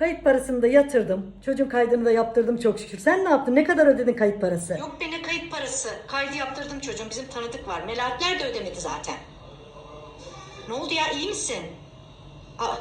Kayıt parasını da yatırdım. Çocuğun kaydını da yaptırdım çok şükür. Sen ne yaptın? Ne kadar ödedin kayıt parası? Yok be ne kayıt parası. Kaydı yaptırdım çocuğum. Bizim tanıdık var. Melahatler de ödemedi zaten. Ne oldu ya iyi misin? Aa,